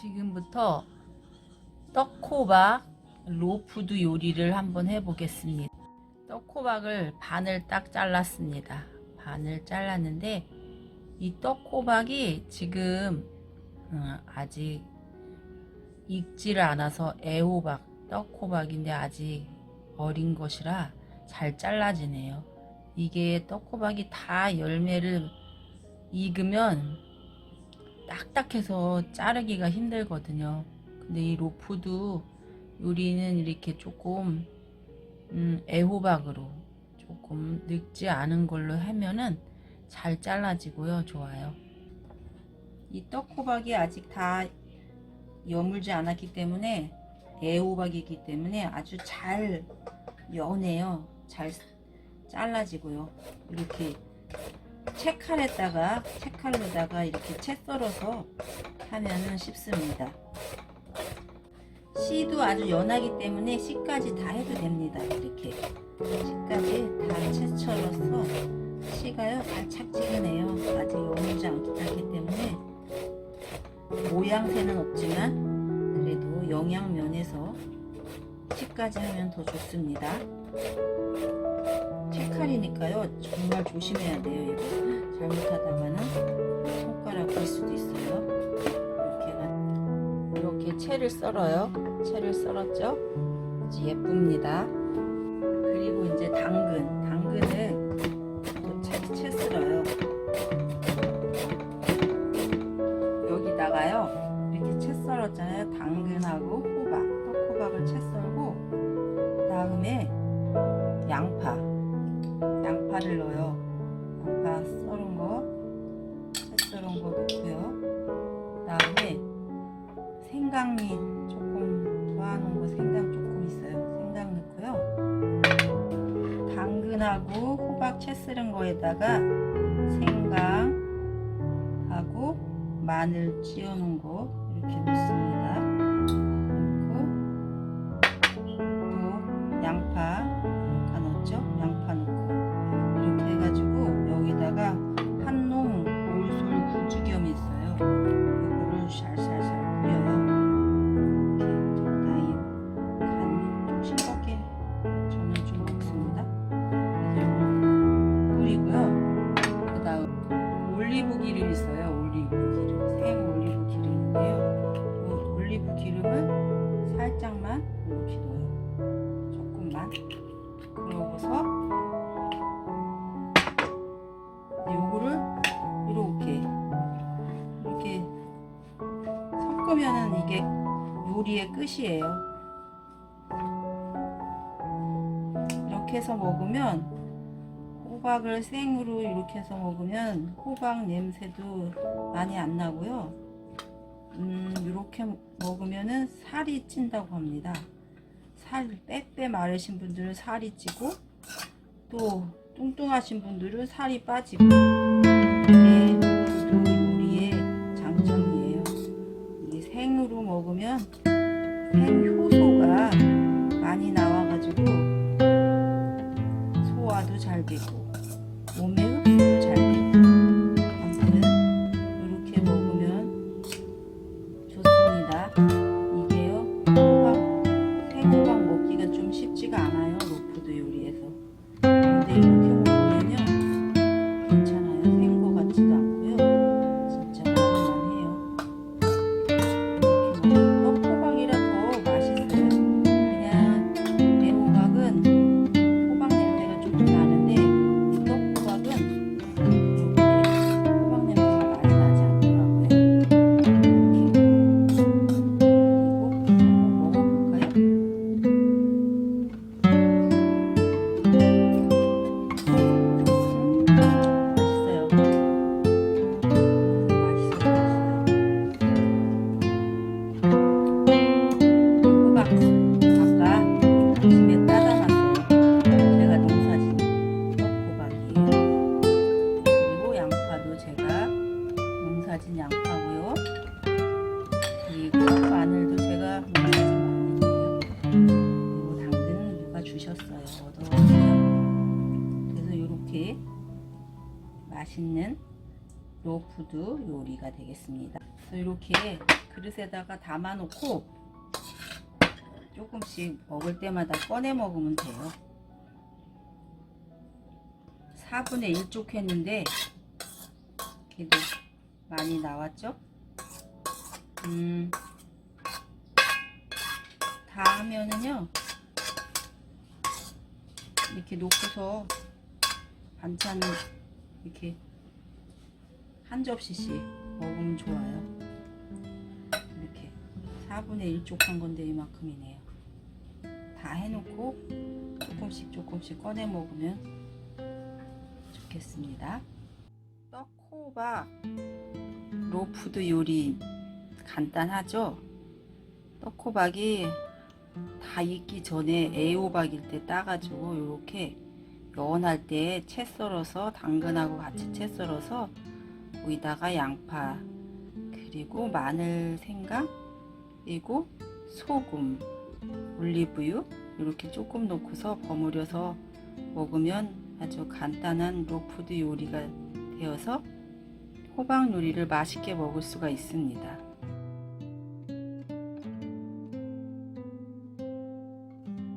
지금부터 떡호박 로푸드 요리를 한번 해보겠습니다. 떡호박을 반을 딱 잘랐습니다. 반을 잘랐는데 이 떡호박이 지금 어, 아직 익지를 않아서 애호박, 떡호박인데 아직 어린 것이라 잘 잘라지네요. 이게 떡호박이 다 열매를 익으면 딱딱해서 자르기가 힘들거든요. 근데 이 로푸드 요리는 이렇게 조금 음, 애호박으로 조금 늙지 않은 걸로 하면은 잘 잘라지고요. 좋아요. 이 떡호박이 아직 다 여물지 않았기 때문에 애호박이기 때문에 아주 잘 연해요. 잘 잘라지고요. 이렇게 채칼에다가 채칼로다가 이렇게 채 썰어서 하면은 쉽습니다. 씨도 아주 연하기 때문에 씨까지 다 해도 됩니다. 이렇게 씨까지 다채 썰어서 씨가요 달착지근해요. 아직 여물지 않기 때문에 모양새는 없지만 그래도 영양 면에서 씨까지 하면 더 좋습니다. 채칼이니까요 정말 조심해야 돼요. 이거 잘못하다가는 손가락 길 수도 있어요. 이렇게 가- 이렇게 채를 썰어요. 채를 썰었죠? 아주 예쁩니다. 그리고 이제 당근, 당근을 또 채, 채 썰어요. 여기다가요 이렇게 채 썰었잖아요. 당근하고 양파 썰은 거, 채 썰은 거 넣고요. 그다음에 생강이 조금 더하는 거 생강 조금 있어요. 생강 넣고요. 당근하고 호박 채 썰은 거에다가 생강하고 마늘 찧어놓은 거 이렇게 넣습니다. 넣고 또 양파 섞으면은 이게 요리의 끝이에요. 이렇게 해서 먹으면 호박을 생으로 이렇게 해서 먹으면 호박 냄새도 많이 안 나고요. 음, 이렇게 먹으면은 살이 찐다고 합니다. 살 빼빼 마르신 분들은 살이 찌고 또 뚱뚱하신 분들은 살이 빠지고 먹으면 생효소가 많이 나와가지고 소화도 잘 되고 몸에 양파고요. 그리고 마늘도 제가 농사진 마늘이에요. 당근은 누가 주셨어요. 얻어왔어요. 그래서 이렇게 맛있는 로푸드 요리가 되겠습니다. 그래서 이렇게 그릇에다가 담아 놓고 조금씩 먹을 때마다 꺼내 먹으면 돼요. 4분의 1쪽 했는데 그래도 많이 나왔죠? 음, 다 하면은요 이렇게 놓고서 반찬을 이렇게 한 접시씩 먹으면 좋아요. 이렇게 4분의 1쪽 한 건데 이만큼이네요. 다 해놓고 조금씩 조금씩 꺼내 먹으면 좋겠습니다. 떡호박 로푸드 요리 간단하죠? 떡호박이 다 익기 전에 애호박일 때 따가지고 이렇게 연할 때 채 썰어서 당근하고 같이 채 썰어서 거기다가 양파 그리고 마늘 생강 그리고 소금 올리브유 이렇게 조금 넣고서 버무려서 먹으면 아주 간단한 로푸드 요리가 되어서 호박 요리를 맛있게 먹을 수가 있습니다.